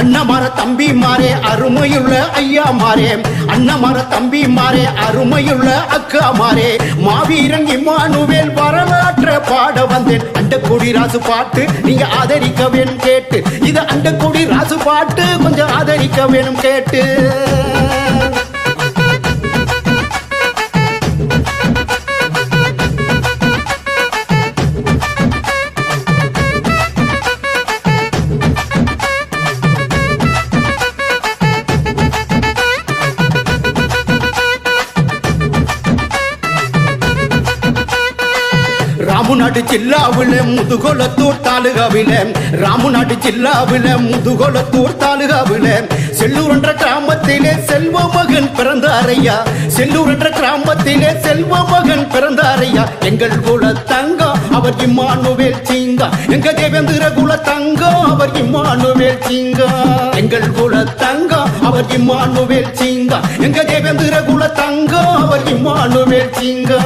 அண்ணமார தம்பி மாறே அருமையுள்ள ஐயா மாறே அண்ணமார தம்பி மாறே அருமையுள்ள அக்கா மாறே மாவீரன் இம்மானுவேல் வரலாற்ற பாட வந்தேன் அண்டக்குடி ராசு பாட்டு நீங்க ஆதரிக்க வேணும் கேட்டு. இது அண்டக்குடி ராசு பாட்டு கொஞ்சம் ஆதரிக்க வேணும் கேட்டு. ராமுநாடு ஜில்லாவில முதுகொலத்தூர் தாலுகாவில ராமுநாடு ஜில்லாவில முதுகொலத்தூர் தாலுகாவில செல்லூர் என்ற கிராமத்திலே செல்வ மகன் பிறந்தாரையா? செல்லூர் என்ற கிராமத்திலே செல்வ மகன் பிறந்தாரையா? எங்கள் குல தங்கம் அவர் இம்மானுவேல் சிங்கா. எங்க தேவேந்திர குல தங்கம் அவர் இம்மானுவேல் சிங்கா. எங்கள் குல தங்கம் அவர் இம்மானுவேல் சிங்கா. எங்க தேவேந்திர குல தங்கம் அவர் இம்மானுவேல் சிங்கா.